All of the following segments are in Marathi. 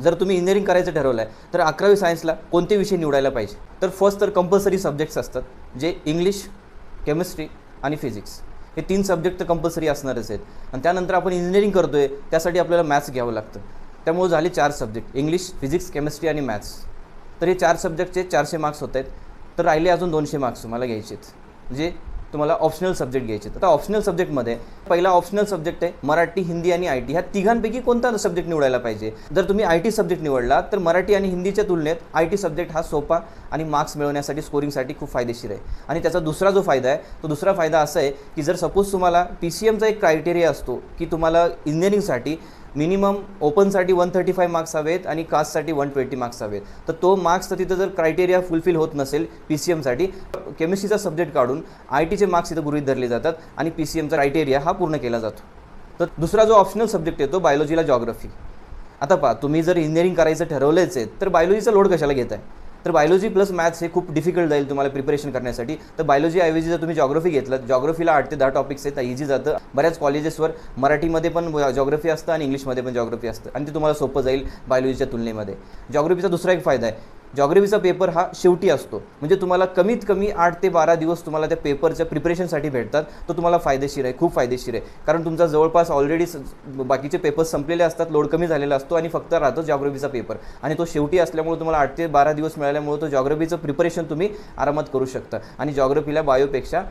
जर तुम्ही इंजिनिअरिंग करायचं ठरवलं आहे तर अकरावी सायन्सला कोणते विषय निवडायला पाहिजे? तर फर्स्ट तर कंपल्सरी सब्जेक्ट्स असतात जे इंग्लिश केमिस्ट्री आणि फिजिक्स हे तीन सब्जेक्ट तर कंपल्सरी असणारच आहेत. आणि त्यानंतर आपण इंजिनिअरिंग करतो आहे त्यासाठी आपल्याला मॅथ्स घ्यावं लागतं. त्यामुळे झाले चार सब्जेक्ट इंग्लिश फिजिक्स केमिस्ट्री आणि मॅथ्स तर हे चार सब्जेक्टचे चारशे मार्क्स होत आहेत. तर राहिले अजून दोनशे मार्क्स तुम्हाला घ्यायचे आहेत जे म्हणजे तुम्हाला ऑप्शनल सब्जेक्ट घ्यायचे तर आता ऑप्शनल सब्जेक्टमध्ये पहिला ऑप्शनल सब्जेक्ट आहे मराठी हिंदी आणि आय टी ह्या तिघांपैकी कोणता सब्जेक्ट निवडायला पाहिजे? जर तुम्ही आय टी सब्जेक्ट निवडला तर मराठी आणि हिंदीच्या तुलनेत आय टी सब्जेक्ट हा सोपा आणि मार्क्स मिळवण्यासाठी स्कोरिंगसाठी खूप फायदेशीर आहे. आणि त्याचा दुसरा जो फायदा आहे तो दुसरा फायदा असा आहे की जर सपोज तुम्हाला पी सी एमचा एक क्रायटेरिया असतो की तुम्हाला इंजिनिअरिंगसाठी मिनिमम ओपनसाठी वन थर्टी फाय मार्क्स हवेत आणि कास्टसाठी वन ट्वेंटी मार्क्स हवेत. तर तो मार्क्स तर तिथं जर क्रायटेरिया फुलफिल होत नसेल पी सी एमसाठी केमिस्ट्रीचा सब्जेक्ट काढून आय टीचे मार्क्स इथं गृहीत धरले जातात आणि पी सी एमचा क्रायटेरिया हा पूर्ण केला जातो. तर दुसरा जो ऑप्शनल सब्जेक्ट येतो बायोलॉजीला जॉग्रफी आता पहा तुम्ही जर इंजिनिअरिंग करायचं ठरवलंच आहे तर बायोलॉजीचा लोड कशाला घेत आहे तर बायोलॉजी प्लस मॅथ्स हे खूप डिफिकल्ट जाईल तुम्हाला प्रिपरेशन करण्यासाठी. तर बायोलॉजी ऐवजी जर तुम्ही जॉग्रफी घेतलं जॉग्रफीला आठ ते दहा टॉपिक्स आहेत इझी जातं. बऱ्याच कॉलेजेसवर मराठीमध्ये पण जॉग्रफी असतं आणि इंग्लिशमध्ये पण जॉग्रफी असतं. आणि ते तुम्हाला सोपं जाईल बायोलॉजीच्या तुलनेमध्ये. जॉग्रफीचा दुसरा एक फायदा आहे. जॉग्रफीचा पेपर हा शेवटी असतो. म्हणजे तुम्हाला कमीत कमी आठ ते बारा दिवस तुम्हाला त्या पेपरच्या प्रिपरेशनसाठी भेटतात. तो तुम्हाला फायदेशीर आहे खूप फायदेशीर आहे. कारण तुमचा जवळपास ऑलरेडी बाकीचे पेपर्स संपलेले असतात लोड कमी झालेला असतो आणि फक्त राहतो जॉग्रफीचा पेपर आणि तो शेवटी असल्यामुळे तुम्हाला आठ ते बारा दिवस मिळाल्यामुळे तो जॉग्रफीचं प्रिपरेशन तुम्ही आरामात करू शकता. आणि जॉग्रफीला बायोपेक्षा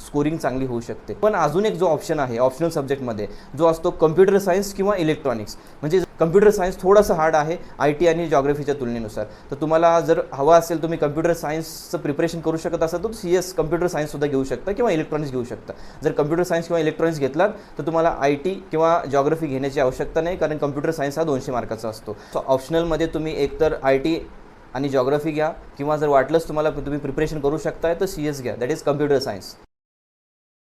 स्कोरिंग चांगली होऊ शकते. पण अजून एक जो ऑप्शन आहे ऑप्शनल सब्जेक्टमध्ये जो असतो कम्प्युटर सायन्स किंवा इलेक्ट्रॉनिक्स. म्हणजे कम्प्युटर सायन्स थोडंसं हार्ड आहे आय टी आणि जॉग्रफीच्या तुलनेनुसार. तर तुम्हाला जर हवा असेल तुम्ही कम्प्युटर सायन्सचं प्रिपरेशन करू शकत असाल तर सी एस कम्प्युटर सायन्ससुद्धा घेऊ शकता किंवा इलेक्ट्रॉनिक्स घेऊ शकता. जर कम्प्युटर सायन्स किंवा इलेक्ट्रॉनिक्स घेतलात तर तुम्हाला आय टी किंवा जॉग्रफी घेण्याची आवश्यकता नाही कारण कम्प्युटर सायन्स हा दोनशे मार्काचा असतो. सो ऑप्शनलमध्ये तुम्ही एकतर आय टी आणि जॉग्रफी घ्या किंवा जर वाटलंच तुम्हाला तुम्ही प्रिपरेशन करू शकताय तर सी एस घ्या. That is computer science.